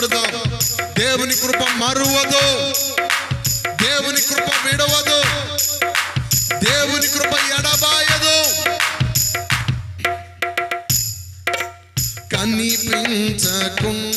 కొడుదాం. దేవుని కృప మరువదు. దేవుని కృప విడవదు. దేవుని కృప ఎడబాయదు. కనిపించకుండా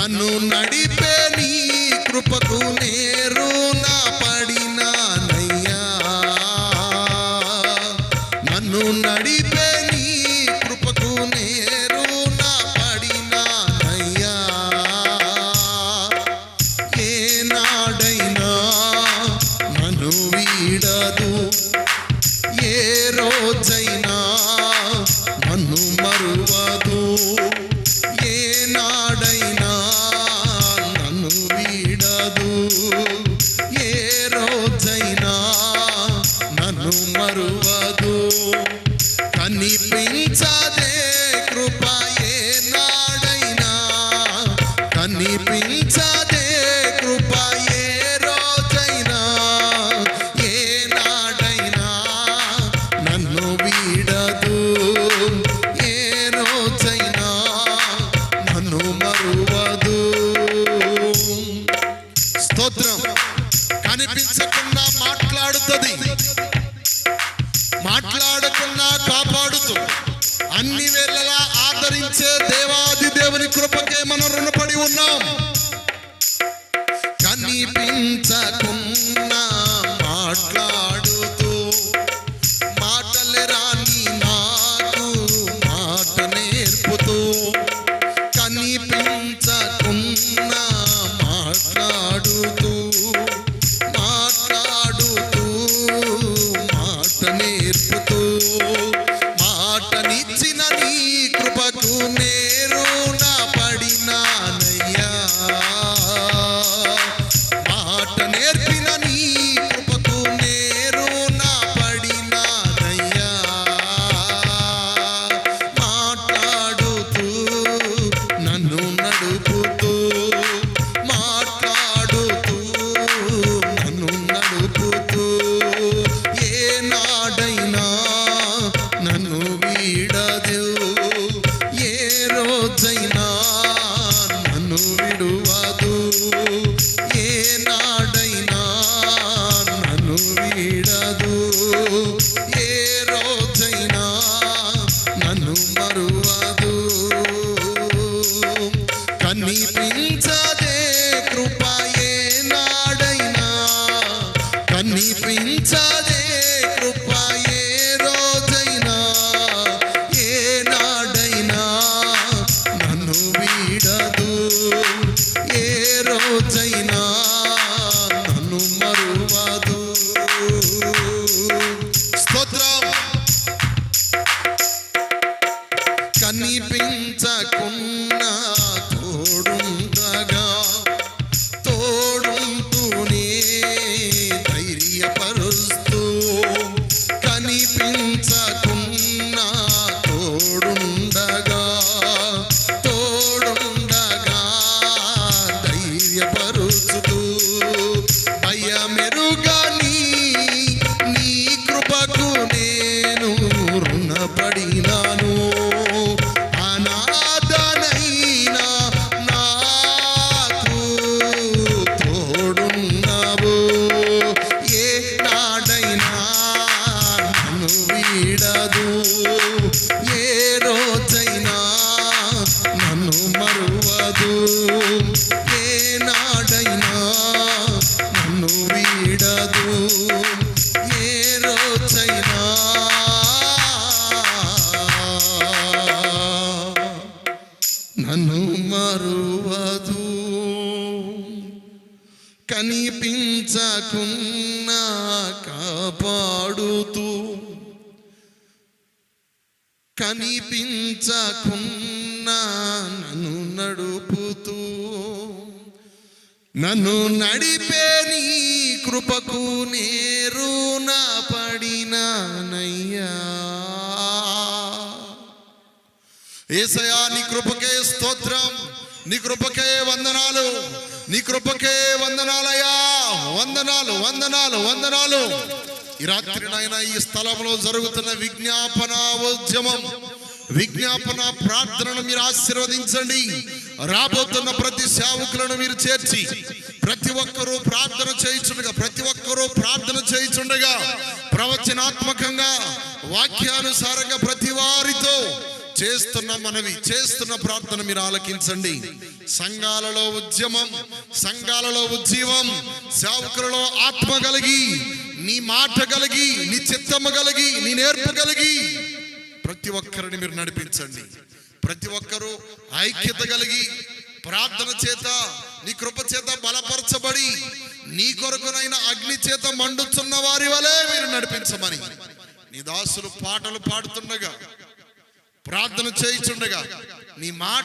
నన్ను నడిపే నీ కృపకు నేరు నా పడినానయ్యా. నన్ను నడిపే నీ కృపకు నేరు నా పడినానయ్యా. నాడైనా నన్ను వీడదు ఏ రోజైనా నన్ను మరువదు. కనిపించదే కృపయే నాడైనా. కనిపించదే కృప ఏ నాడైనా నన్ను వీడదు ఏ రోజైనా నన్ను మరువదు. స్తోత్రం. కనిపించకుండా మాట్లాడుతుంది. కనిపించకున్నా స్తోత్రం మరువదు నన్ను వీడదు. ఏ రోజైనా. నన్ను మరువదు. కనిపించకున్నా కాపాడుతూ. కనిపించకున్నా నన్ను నడు నన్ను నడిపే నీ కృపకు నేరు నా పడినానయ్యా. ఏసయా నీ కృపకే స్తోత్రం నీ కృపకే వందనాలు నీ కృపకే వందనాలయ్యా. వందనాలు వందనాలు వందనాలు. ఈ రాత్రి నాయన ఈ స్థలంలో జరుగుతున్న విజ్ఞాపన ఉద్యమం విజ్ఞాపన ప్రార్థనను మీరు ఆశీర్వదించండి. రాబోతున్న ప్రతి సేవకులను మీరు చేర్చి ప్రతి ఒక్కరూ ప్రార్థన చేయించుండగా ప్రతి ఒక్కరూ ప్రార్థన చేయించుండగా ప్రవచనాత్మకంగా వాక్యానుసారంగా ప్రతి వారితో చేస్తున్న మనవి చేస్తున్న ప్రార్థన మీరు ఆలకించండి. సంఘాలలో ఉద్యమం సంఘాలలో ఉజ్జీవం సేవకులలో ఆత్మ కలిగి నీ మాట కలిగి నీ చిత్తము కలిగి నీ నేర్పు కలిగి ప్రతి ఒక్కరిని మీరు నడిపించండి. ప్రతి ఒక్కరూ ఐక్యత కలిగి ప్రార్థన చేత నీ కృప చేత బలపరచబడి నీ కొరకునైన అగ్ని చేత మండుచున్న వారి వలె మీరు నడిపించమని. నీ దాసులు పాటలు పాడుతుండగా ప్రార్థన చేయిచుండగా నీ మాట